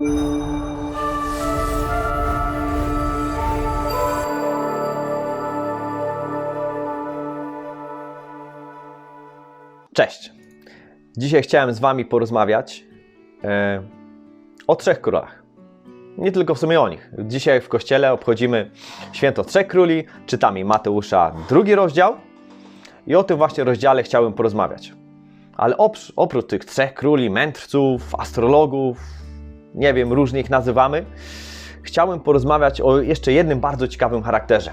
Cześć. Dzisiaj chciałem z Wami porozmawiać e, o trzech królach. Nie tylko w sumie o nich. Dzisiaj w kościele obchodzimy święto Trzech Króli, czytamy Mateusza drugi rozdział i o tym właśnie rozdziale chciałem porozmawiać. Ale oprócz, oprócz tych trzech króli, mędrców, astrologów, nie wiem, różnie ich nazywamy, chciałem porozmawiać o jeszcze jednym bardzo ciekawym charakterze.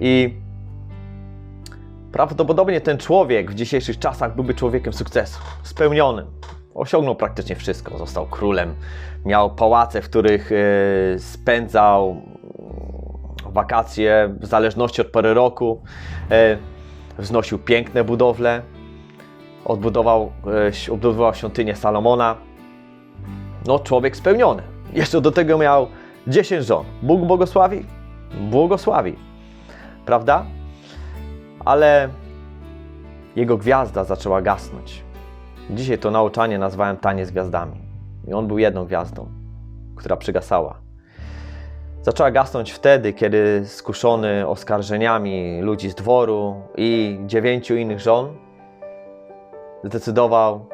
I Prawdopodobnie ten człowiek w dzisiejszych czasach byłby człowiekiem sukcesu, spełnionym. Osiągnął praktycznie wszystko. Został królem, miał pałace, w których e, spędzał mm, wakacje w zależności od pory roku. E, wznosił piękne budowle, odbudował, e, odbudował świątynię Salomona. No, człowiek spełniony. Jeszcze do tego miał 10 żon. Bóg błogosławi? Błogosławi. Prawda? ale jego gwiazda zaczęła gasnąć. Dzisiaj to nauczanie nazwałem Tanie z gwiazdami. I on był jedną gwiazdą, która przygasała. Zaczęła gasnąć wtedy, kiedy skuszony oskarżeniami ludzi z dworu i dziewięciu innych żon, zdecydował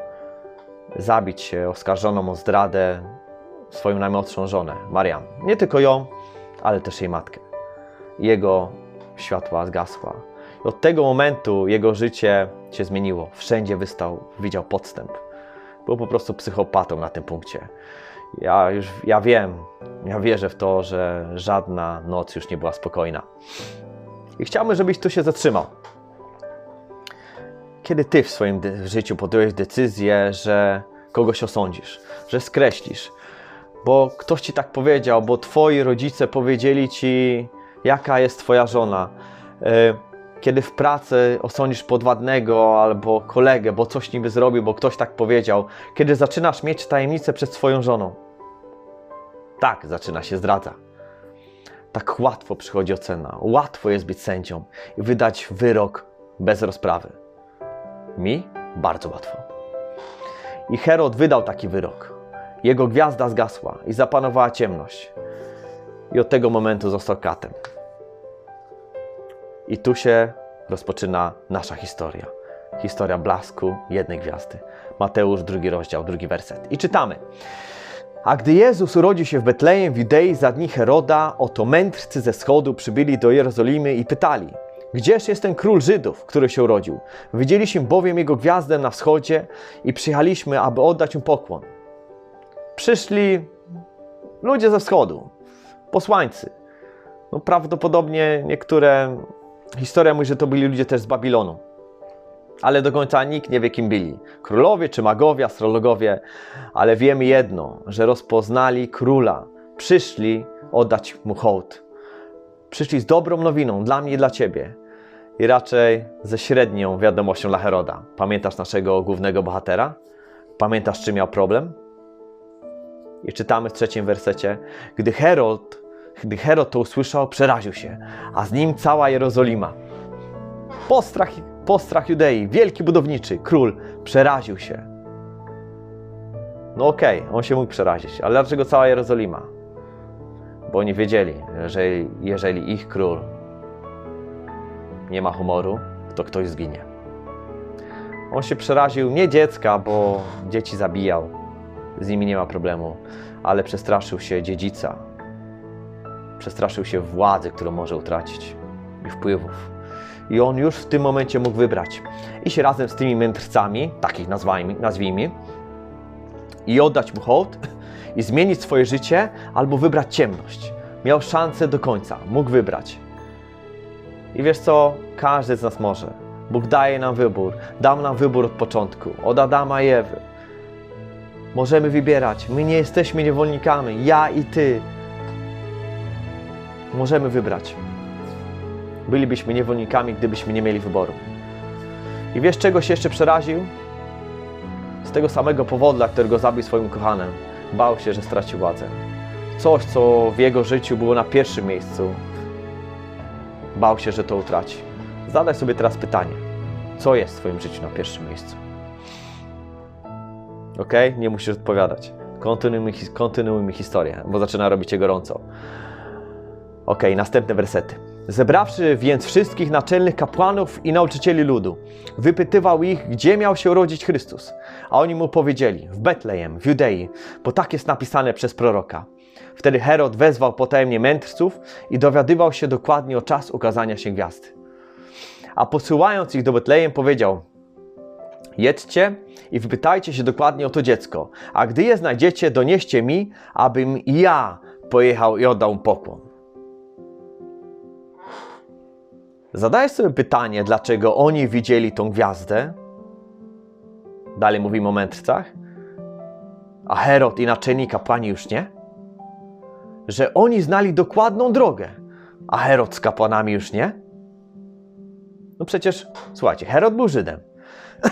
zabić oskarżoną o zdradę swoją najmłodszą żonę, Mariam. Nie tylko ją, ale też jej matkę. Jego światła zgasła. I od tego momentu jego życie się zmieniło. Wszędzie wystał, widział podstęp. Był po prostu psychopatą na tym punkcie. Ja już, ja wiem, ja wierzę w to, że żadna noc już nie była spokojna. I chciałbym, żebyś tu się zatrzymał. Kiedy ty w swoim życiu podjąłeś decyzję, że kogoś osądzisz, że skreślisz, bo ktoś ci tak powiedział, bo twoi rodzice powiedzieli ci, jaka jest twoja żona. y, kiedy w pracy osądzisz podwładnego albo kolegę, bo coś niby zrobił, bo ktoś tak powiedział, kiedy zaczynasz mieć tajemnicę przed swoją żoną. Tak zaczyna się zdradza. Tak łatwo przychodzi ocena, łatwo jest być sędzią i wydać wyrok bez rozprawy. Mi bardzo łatwo. I Herod wydał taki wyrok. Jego gwiazda zgasła i zapanowała ciemność. I od tego momentu został katem. I tu się rozpoczyna nasza historia. Historia blasku jednej gwiazdy. Mateusz, drugi rozdział, drugi werset. I czytamy. A gdy Jezus urodził się w Betlejem w Judei za dni Heroda, oto mędrcy ze wschodu przybyli do Jerozolimy i pytali: Gdzież jest ten król Żydów, który się urodził? Widzieliśmy bowiem jego gwiazdę na wschodzie i przyjechaliśmy, aby oddać mu pokłon. Przyszli ludzie ze wschodu, posłańcy. No prawdopodobnie niektóre Historia mówi, że to byli ludzie też z Babilonu. Ale do końca nikt nie wie, kim byli. Królowie czy magowie, astrologowie. Ale wiemy jedno, że rozpoznali króla. Przyszli oddać mu hołd. Przyszli z dobrą nowiną dla mnie i dla ciebie. I raczej ze średnią wiadomością dla Heroda. Pamiętasz naszego głównego bohatera? Pamiętasz, czy miał problem? I czytamy w trzecim wersecie. Gdy Herod gdy Herod to usłyszał, przeraził się, a z nim cała Jerozolima. Postrach, postrach Judei, wielki budowniczy, król, przeraził się. No okej, okay, on się mógł przerazić, ale dlaczego cała Jerozolima? Bo oni wiedzieli, że jeżeli ich król nie ma humoru, to ktoś zginie. On się przeraził nie dziecka, bo dzieci zabijał, z nimi nie ma problemu, ale przestraszył się dziedzica, przestraszył się władzy, którą może utracić i wpływów. I on już w tym momencie mógł wybrać. Iść razem z tymi mędrcami, takich nazwijmy, nazwijmy i oddać mu hołd i zmienić swoje życie, albo wybrać ciemność. Miał szansę do końca, mógł wybrać. I wiesz co? Każdy z nas może. Bóg daje nam wybór. Dał nam wybór od początku, od Adama i Ewy. Możemy wybierać. My nie jesteśmy niewolnikami, ja i ty możemy wybrać. Bylibyśmy niewolnikami, gdybyśmy nie mieli wyboru. I wiesz, czego się jeszcze przeraził? Z tego samego powodu, dla którego zabił swoim kochanem. Bał się, że straci władzę. Coś, co w jego życiu było na pierwszym miejscu. Bał się, że to utraci. Zadaj sobie teraz pytanie. Co jest w Twoim życiu na pierwszym miejscu? Ok? Nie musisz odpowiadać. Kontynuujmy, kontynuujmy historię, bo zaczyna robić się gorąco. Ok, następne wersety. Zebrawszy więc wszystkich naczelnych kapłanów i nauczycieli ludu, wypytywał ich, gdzie miał się urodzić Chrystus. A oni mu powiedzieli, w Betlejem, w Judei, bo tak jest napisane przez proroka. Wtedy Herod wezwał potajemnie mędrców i dowiadywał się dokładnie o czas ukazania się gwiazdy. A posyłając ich do Betlejem powiedział, jedźcie i wypytajcie się dokładnie o to dziecko, a gdy je znajdziecie, donieście mi, abym ja pojechał i oddał pokłon. Zadajesz sobie pytanie, dlaczego oni widzieli tą gwiazdę? Dalej mówimy o mędrcach. A Herod i naczelni kapłani już nie? Że oni znali dokładną drogę, a Herod z kapłanami już nie? No przecież, słuchajcie, Herod był Żydem.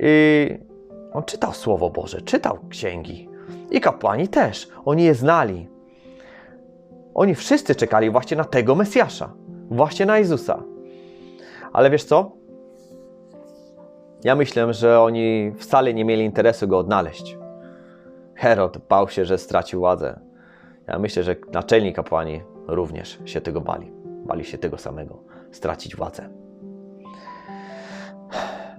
I on czytał Słowo Boże, czytał księgi. I kapłani też. Oni je znali. Oni wszyscy czekali właśnie na tego Mesjasza, właśnie na Jezusa. Ale wiesz co? Ja myślę, że oni wcale nie mieli interesu go odnaleźć. Herod bał się, że straci władzę. Ja myślę, że naczelni kapłani również się tego bali. Bali się tego samego stracić władzę.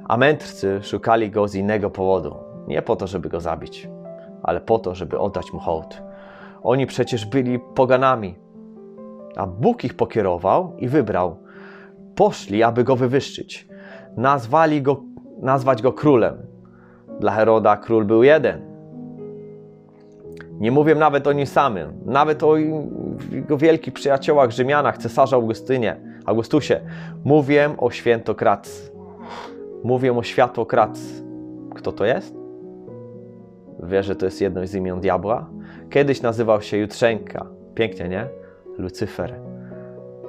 A mędrcy szukali go z innego powodu. Nie po to, żeby go zabić, ale po to, żeby oddać mu hołd. Oni przecież byli poganami, a Bóg ich pokierował i wybrał. Poszli, aby go wywyższyć. Nazwali go, nazwać go królem. Dla Heroda król był jeden. Nie mówię nawet o nim samym, nawet o jego wielkich przyjaciołach Rzymianach, cesarza Augustynie, Augustusie. Mówię o świętokracji. Mówię o światokracji. Kto to jest? Wiesz, że to jest jedno z imion diabła? Kiedyś nazywał się Jutrzenka. Pięknie, nie? Lucyfer.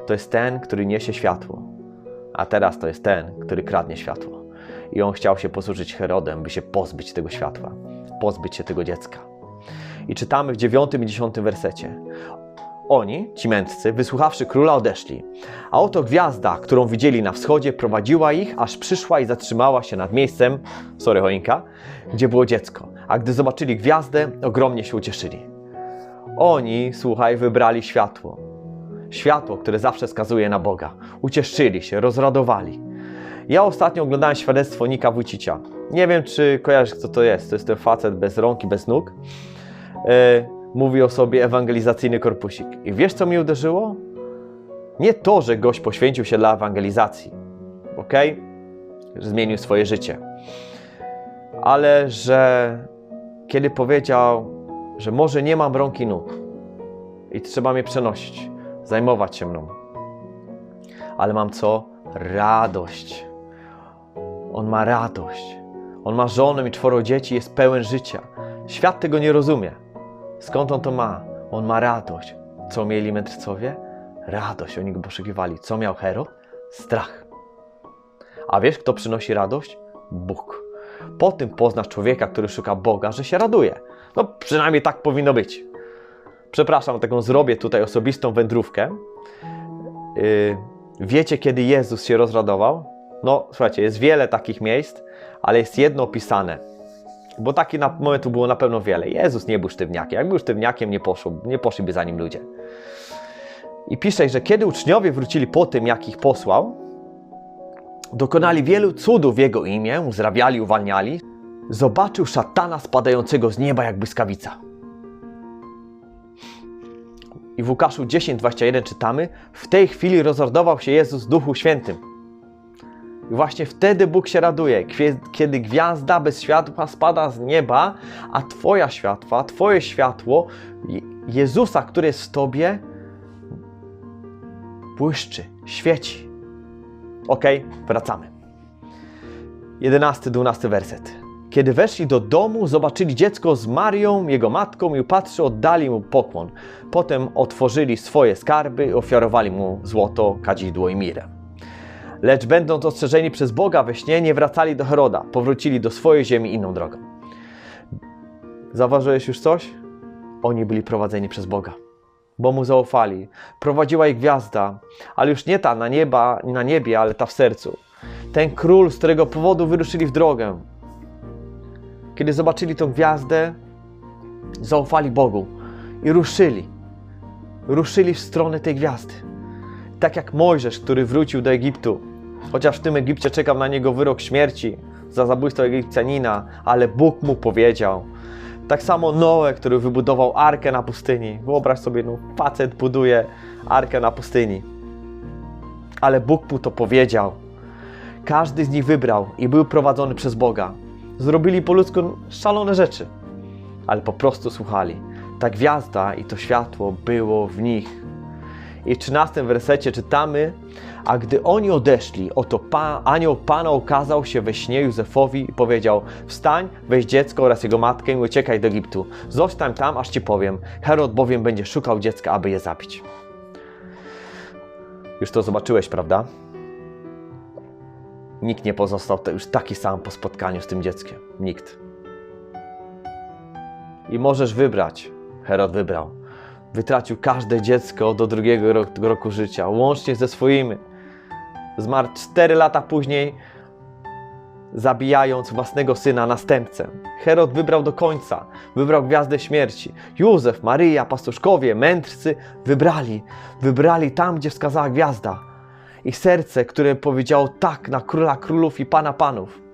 To jest ten, który niesie światło. A teraz to jest ten, który kradnie światło. I on chciał się posłużyć Herodem, by się pozbyć tego światła, pozbyć się tego dziecka. I czytamy w 9 i 10 wersecie. Oni, ci mędrcy, wysłuchawszy króla, odeszli. A oto gwiazda, którą widzieli na wschodzie, prowadziła ich, aż przyszła i zatrzymała się nad miejscem, sorry choinka, gdzie było dziecko. A gdy zobaczyli gwiazdę, ogromnie się ucieszyli. Oni, słuchaj, wybrali światło. Światło, które zawsze skazuje na Boga. Ucieszyli się, rozradowali. Ja ostatnio oglądałem świadectwo Nika Wójcicia. Nie wiem, czy kojarzysz, kto to jest. To jest ten facet bez rąk i bez nóg. E, mówi o sobie ewangelizacyjny korpusik. I wiesz, co mi uderzyło? Nie to, że gość poświęcił się dla ewangelizacji, ok? Zmienił swoje życie. Ale że kiedy powiedział, że może nie mam rąk i nóg i trzeba mnie przenosić, zajmować się mną, ale mam co? Radość. On ma radość. On ma żonę i czworo dzieci, jest pełen życia. Świat tego nie rozumie. Skąd on to ma? On ma radość. Co mieli mędrcowie? Radość. Oni go poszukiwali. Co miał Herod? Strach. A wiesz, kto przynosi radość? Bóg. Po tym poznasz człowieka, który szuka Boga, że się raduje. No przynajmniej tak powinno być. Przepraszam, taką zrobię tutaj osobistą wędrówkę. Yy, wiecie, kiedy Jezus się rozradował? No, słuchajcie, jest wiele takich miejsc, ale jest jedno opisane. Bo takich na momentu było na pewno wiele. Jezus nie był sztywniakiem. Jak był sztywniakiem, nie, poszło, nie poszliby za nim ludzie. I pisze, że kiedy uczniowie wrócili po tym, jak ich posłał, dokonali wielu cudów w jego imię, uzdrawiali, uwalniali, zobaczył szatana spadającego z nieba jak błyskawica. I w Łukaszu 10:21 czytamy: W tej chwili rozradował się Jezus Duchu Świętym. I właśnie wtedy Bóg się raduje, kiedy gwiazda bez światła spada z nieba, a Twoja światła, Twoje światło, Je- Jezusa, który jest w Tobie, błyszczy, świeci. Ok, wracamy. 11-12 werset. Kiedy weszli do domu, zobaczyli dziecko z Marią, jego matką i upatrzy, oddali mu pokłon. Potem otworzyli swoje skarby i ofiarowali mu złoto, kadzidło i mirę. Lecz będąc ostrzeżeni przez Boga we śnie, nie wracali do Heroda, powrócili do swojej ziemi inną drogą. Zauważyłeś już coś? Oni byli prowadzeni przez Boga, bo mu zaufali. Prowadziła ich gwiazda, ale już nie ta na, nieba, na niebie, ale ta w sercu. Ten król, z którego powodu wyruszyli w drogę. Kiedy zobaczyli tą gwiazdę, zaufali Bogu i ruszyli. Ruszyli w stronę tej gwiazdy. Tak jak Mojżesz, który wrócił do Egiptu, chociaż w tym Egipcie czekał na niego wyrok śmierci za zabójstwo Egipcjanina, ale Bóg mu powiedział. Tak samo Noe, który wybudował arkę na pustyni. Wyobraź sobie, no, facet buduje arkę na pustyni. Ale Bóg mu to powiedział. Każdy z nich wybrał i był prowadzony przez Boga. Zrobili po ludzku szalone rzeczy, ale po prostu słuchali. Ta gwiazda i to światło było w nich. I w 13 wersecie czytamy, a gdy oni odeszli, oto pa, anioł Pana okazał się we śnie Józefowi i powiedział: Wstań, weź dziecko oraz jego matkę i uciekaj do Egiptu. Zostań tam, aż ci powiem. Herod bowiem będzie szukał dziecka, aby je zabić. Już to zobaczyłeś, prawda? Nikt nie pozostał już taki sam po spotkaniu z tym dzieckiem. Nikt. I możesz wybrać. Herod wybrał. Wytracił każde dziecko do drugiego roku, życia, łącznie ze swoimi. Zmarł cztery lata później, zabijając własnego syna, następcę. Herod wybrał do końca, wybrał gwiazdę śmierci. Józef, Maryja, pastuszkowie, mędrcy wybrali, wybrali tam, gdzie wskazała gwiazda. Ich serce, które powiedziało tak na króla królów i pana panów.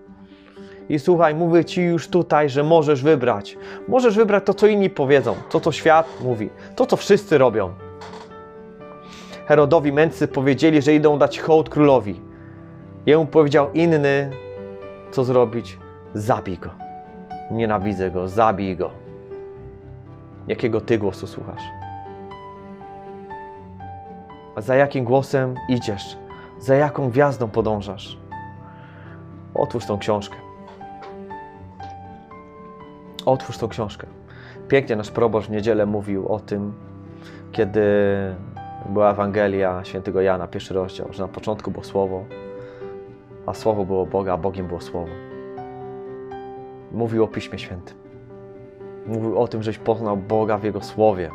I słuchaj, mówię ci już tutaj, że możesz wybrać. Możesz wybrać to, co inni powiedzą, to, co świat mówi, to, co wszyscy robią. Herodowi mędrcy powiedzieli, że idą dać hołd królowi. Jemu powiedział inny, co zrobić? Zabij go. Nienawidzę go, zabij go. Jakiego ty głosu słuchasz? A za jakim głosem idziesz? Za jaką gwiazdą podążasz? Otwórz tą książkę. Otwórz tą książkę. Pięknie nasz proboszcz w niedzielę mówił o tym, kiedy była Ewangelia świętego Jana, pierwszy rozdział, że na początku było Słowo, a Słowo było Boga, a Bogiem było Słowo. Mówił o Piśmie Świętym. Mówił o tym, żeś poznał Boga w Jego Słowie.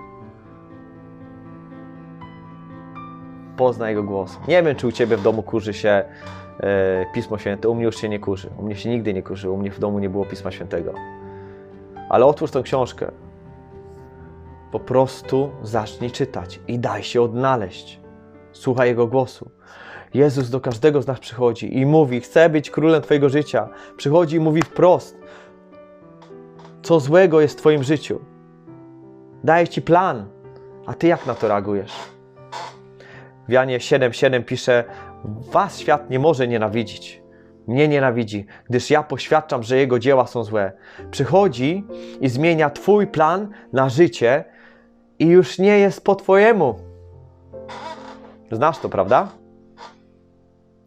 Poznaj Jego głos. Nie wiem, czy u Ciebie w domu kurzy się e, Pismo Święte. U mnie już się nie kurzy. U mnie się nigdy nie kurzy. U mnie w domu nie było Pisma Świętego. Ale otwórz tę książkę. Po prostu zacznij czytać i daj się odnaleźć. Słuchaj Jego głosu. Jezus do każdego z nas przychodzi i mówi: Chcę być królem Twojego życia. Przychodzi i mówi wprost, co złego jest w Twoim życiu. Daje Ci plan, a Ty jak na to reagujesz? W Janie 7,7 pisze: Was świat nie może nienawidzić. Mnie nienawidzi, gdyż ja poświadczam, że jego dzieła są złe. Przychodzi i zmienia Twój plan na życie i już nie jest po Twojemu. Znasz to, prawda?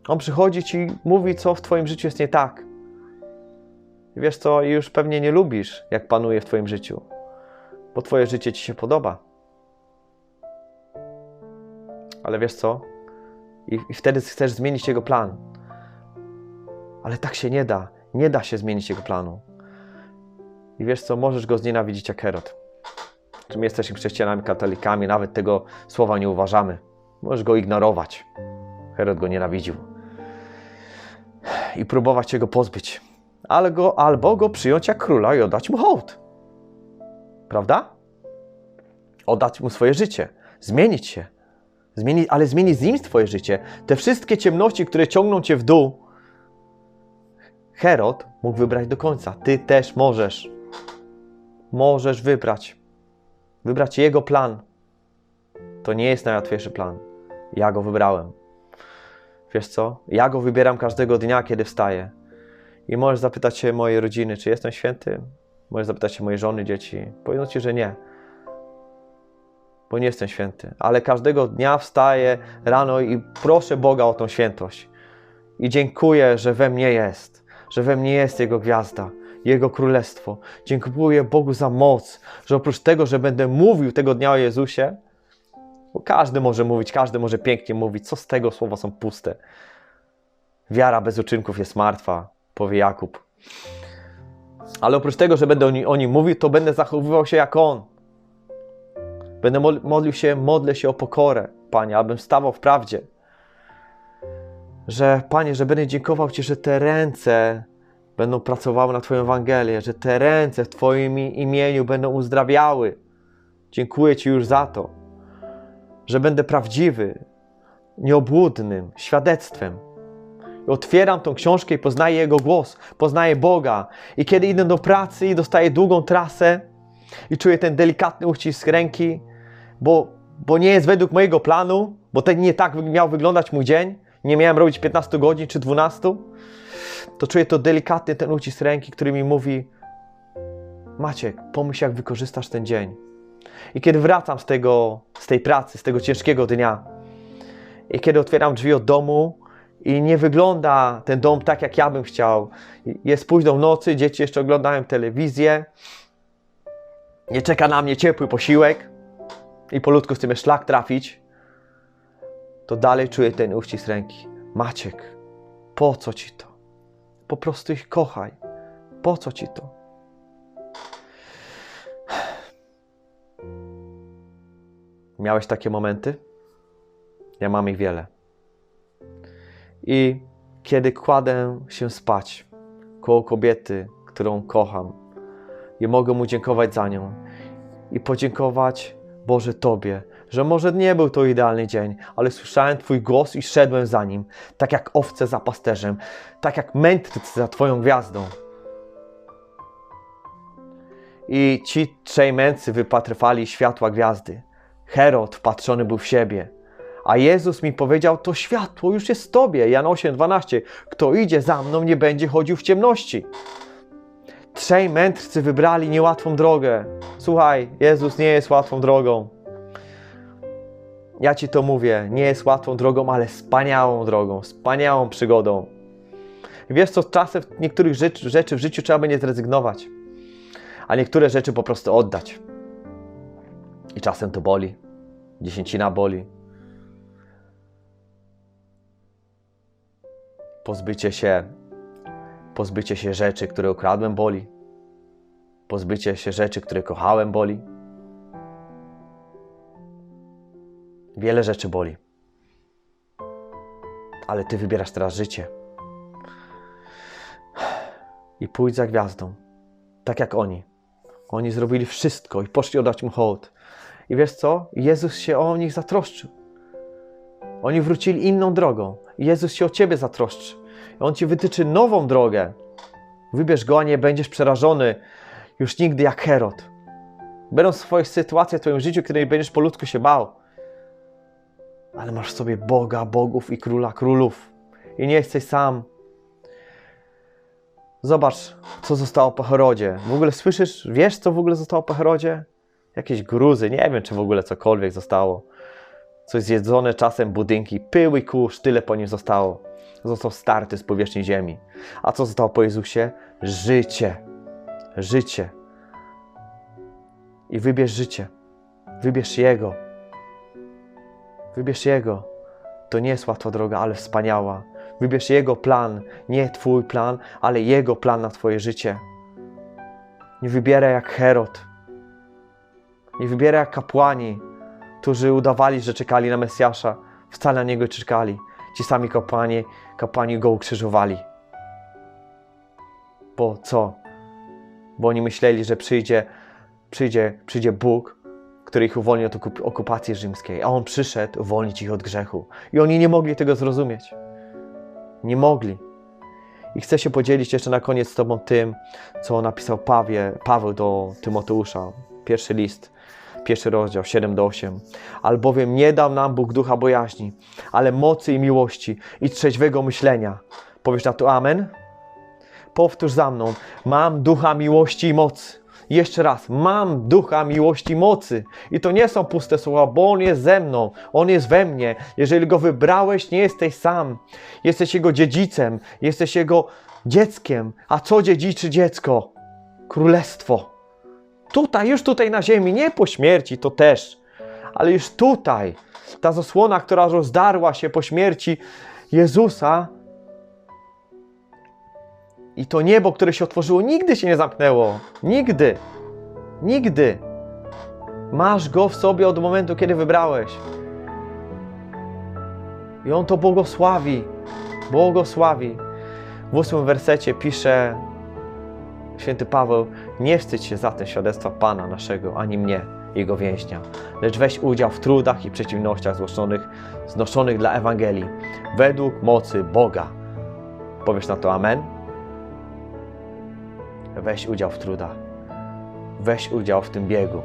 On przychodzi Ci, mówi, co w Twoim życiu jest nie tak. I wiesz co, i już pewnie nie lubisz, jak panuje w Twoim życiu, bo Twoje życie Ci się podoba. Ale wiesz co? I, i wtedy chcesz zmienić Jego plan. Ale tak się nie da. Nie da się zmienić Jego planu. I wiesz co? Możesz go znienawidzić jak Herod. Czy my jesteśmy chrześcijanami, katolikami, nawet tego słowa nie uważamy. Możesz go ignorować. Herod go nienawidził. I próbować się go pozbyć. Ale go, albo go przyjąć jak króla i oddać mu hołd. Prawda? Oddać mu swoje życie. Zmienić się. Zmienić, ale zmienić z nim Twoje życie. Te wszystkie ciemności, które ciągną Cię w dół, Herod mógł wybrać do końca. Ty też możesz. Możesz wybrać. Wybrać jego plan. To nie jest najłatwiejszy plan. Ja go wybrałem. Wiesz co? Ja go wybieram każdego dnia, kiedy wstaję. I możesz zapytać się mojej rodziny, czy jestem święty? Możesz zapytać się mojej żony, dzieci. Powiedzą ci, że nie. Bo nie jestem święty. Ale każdego dnia wstaję rano i proszę Boga o tą świętość. I dziękuję, że we mnie jest. Że we mnie jest Jego gwiazda. Jego królestwo. Dziękuję Bogu za moc, że oprócz tego, że będę mówił tego dnia o Jezusie, bo każdy może mówić, każdy może pięknie mówić, co z tego słowa są puste. Wiara bez uczynków jest martwa, powie Jakub. Ale oprócz tego, że będę o nim, o nim mówił, to będę zachowywał się jak on. Będę modlił się, modlę się o pokorę, Panie, abym stawał w prawdzie. Że, Panie, że będę dziękował Ci, że te ręce będą pracowały na Twoją Ewangelię, że te ręce w Twoim imieniu będą uzdrawiały. Dziękuję Ci już za to, że będę prawdziwy, nieobłudnym świadectwem. I otwieram tą książkę i poznaję Jego głos, poznaję Boga. I kiedy idę do pracy i dostaję długą trasę i czuję ten delikatny uścisk ręki, bo, bo nie jest według mojego planu, bo ten nie tak miał wyglądać mój dzień, nie miałem robić 15 godzin czy 12, to czuję to delikatny ten ucisk ręki, który mi mówi Maciek, pomyśl jak wykorzystasz ten dzień. I kiedy wracam z tego, z tej pracy, z tego ciężkiego dnia i kiedy otwieram drzwi od domu i nie wygląda ten dom tak, jak ja bym chciał. Jest późno w nocy, dzieci jeszcze oglądają telewizję. Nie czeka na mnie ciepły posiłek i polutku chcemy szlak trafić. To dalej czuję ten uścisk ręki. Maciek, po co ci to? Po prostu ich kochaj. Po co ci to? Miałeś takie momenty? Ja mam ich wiele. I kiedy kładę się spać koło kobiety, którą kocham, i mogę mu dziękować za nią i podziękować Boże Tobie, że może nie był to idealny dzień, ale słyszałem Twój głos i szedłem za nim, tak jak owce za pasterzem, tak jak mędrcy za Twoją gwiazdą. I ci trzej mędrcy wypatrywali światła gwiazdy. Herod wpatrzony był w siebie. A Jezus mi powiedział, to światło już jest w Tobie. Jan 8, 12. Kto idzie za mną, nie będzie chodził w ciemności. Trzej mędrcy wybrali niełatwą drogę. Słuchaj, Jezus nie jest łatwą drogą. Ja Ci to mówię, nie jest łatwą drogą, ale wspaniałą drogą, wspaniałą przygodą. Wiesz co, czasem niektórych rzeczy, rzeczy w życiu trzeba będzie zrezygnować, a niektóre rzeczy po prostu oddać. I czasem to boli, dziesięcina boli, Pozbycie się, pozbycie się rzeczy, które ukradłem, boli. Pozbycie się rzeczy, które kochałem, boli. Wiele rzeczy boli. Ale ty wybierasz teraz życie. I pójdź za gwiazdą, tak jak oni. Oni zrobili wszystko i poszli oddać mu hołd. I wiesz co? Jezus się o nich zatroszczył. Oni wrócili inną drogą. Jezus się o ciebie zatroszczy. On ci wytyczy nową drogę. Wybierz go, a nie będziesz przerażony już nigdy jak Herod. Będą swoje sytuacje w twoim życiu, której będziesz po ludzku się bał. Ale masz w sobie Boga, bogów i króla królów. I nie jesteś sam. Zobacz, co zostało po Herodzie. W ogóle słyszysz, wiesz, co w ogóle zostało po Herodzie? Jakieś gruzy, nie wiem, czy w ogóle cokolwiek zostało coś zjedzone czasem budynki, pył i kurz, tyle po nim zostało. Został starty z powierzchni ziemi. A co zostało po Jezusie? Życie. Życie. I wybierz życie. Wybierz Jego. Wybierz Jego. To nie jest łatwa droga, ale wspaniała. Wybierz Jego plan. Nie Twój plan, ale Jego plan na Twoje życie. Nie wybieraj jak Herod. Nie wybieraj jak kapłani, którzy udawali, że czekali na Mesjasza, wcale na Niego czekali. Ci sami kapłani, kapłani Go ukrzyżowali. Bo co? Bo oni myśleli, że przyjdzie, przyjdzie, przyjdzie Bóg, który ich uwolni od okupacji rzymskiej, a On przyszedł uwolnić ich od grzechu. I oni nie mogli tego zrozumieć. Nie mogli. I chcę się podzielić jeszcze na koniec z Tobą tym, co napisał Pawie, Paweł do Tymoteusza, pierwszy list pierwszy rozdział 7 do 8. Albowiem nie dał nam Bóg ducha bojaźni, ale mocy i miłości i trzeźwego myślenia. Powiesz na to amen? Powtórz za mną. Mam ducha miłości i mocy. Jeszcze raz, mam ducha miłości mocy. I to nie są puste słowa, bo On jest ze mną, On jest we mnie. Jeżeli Go wybrałeś, nie jesteś sam. Jesteś Jego dziedzicem, jesteś Jego dzieckiem. A co dziedziczy dziecko? Królestwo. Tutaj, już tutaj na ziemi, nie po śmierci, to też, ale już tutaj, ta zasłona, która rozdarła się po śmierci Jezusa i to niebo, które się otworzyło, nigdy się nie zamknęło. Nigdy. Nigdy. Masz go w sobie od momentu, kiedy wybrałeś. I on to błogosławi. Błogosławi. W ósmym wersecie pisze Święty Paweł, nie wstydź się zatem świadectwa Pana naszego, ani mnie, Jego więźnia, lecz weź udział w trudach i przeciwnościach zgłoszonych, znoszonych dla Ewangelii, według mocy Boga. Powiesz na to Amen? Weź udział w trudach. Weź udział w tym biegu.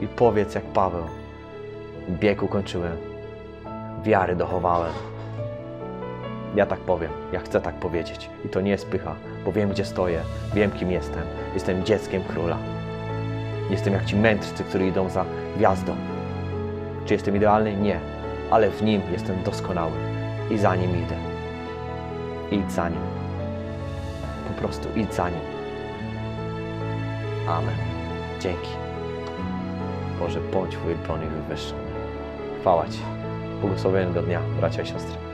I powiedz jak Paweł. Bieg ukończyłem. Wiary dochowałem. Ja tak powiem, ja chcę tak powiedzieć. I to nie jest pycha, bo wiem gdzie stoję, wiem kim jestem. Jestem dzieckiem króla. Jestem jak ci mędrcy, którzy idą za gwiazdą. Czy jestem idealny? Nie, ale w nim jestem doskonały i za nim idę. Idź za nim. Po prostu idź za nim. Amen. Dzięki. Boże, bądź uwielbiony i wywyższony. Chwała Ci. Błogosławionego dnia, bracia i siostry.